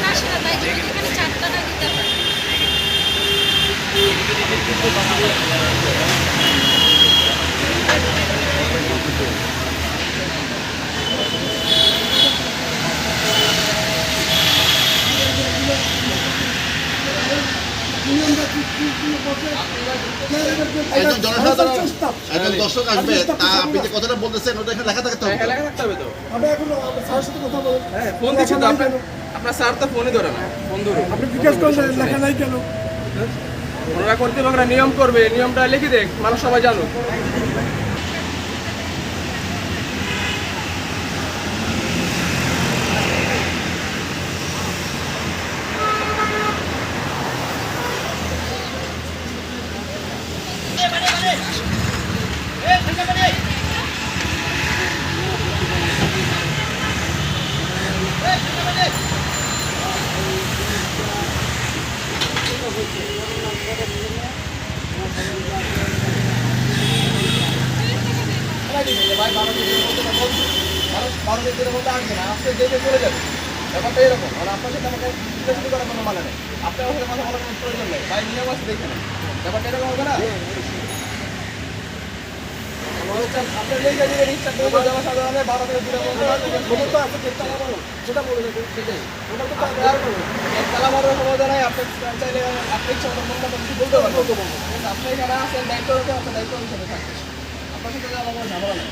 লোকজন দিতে হয় Thank you. একজন জনসাধারণ একজন দর্শক আসবে তা আপনি যে কথাটা বলতেছেন ওটা এখানে লেখা থাকতে হবে হ্যাঁ লেখা থাকতে হবে তো। আমি এখন স্যারের সাথে কথা বলব। হ্যাঁ ফোন দিচ্ছি তো আপনার আপনার স্যার তো ফোনই ধরে না ফোন ধরে আপনি জিজ্ঞেস করলেন লেখা নাই কেন? ওনারা কর্তৃপক্ষরা নিয়ম করবে নিয়মটা লিখে দেখ মানুষ সবাই জানুক। আসবে না আজকে দেখে চলে যাবে ব্যাপারটা এরকম আর আপনার সাথে আমাকে চিন্তা করার কোনো মানে নেই আপনার সাথে কথা বলার কোনো প্রয়োজন নেই ভাই নিয়ম আছে দেখে নেন ব্যাপারটা এরকম হবে না আপনার সাথে আমার ঝামেলা নেই।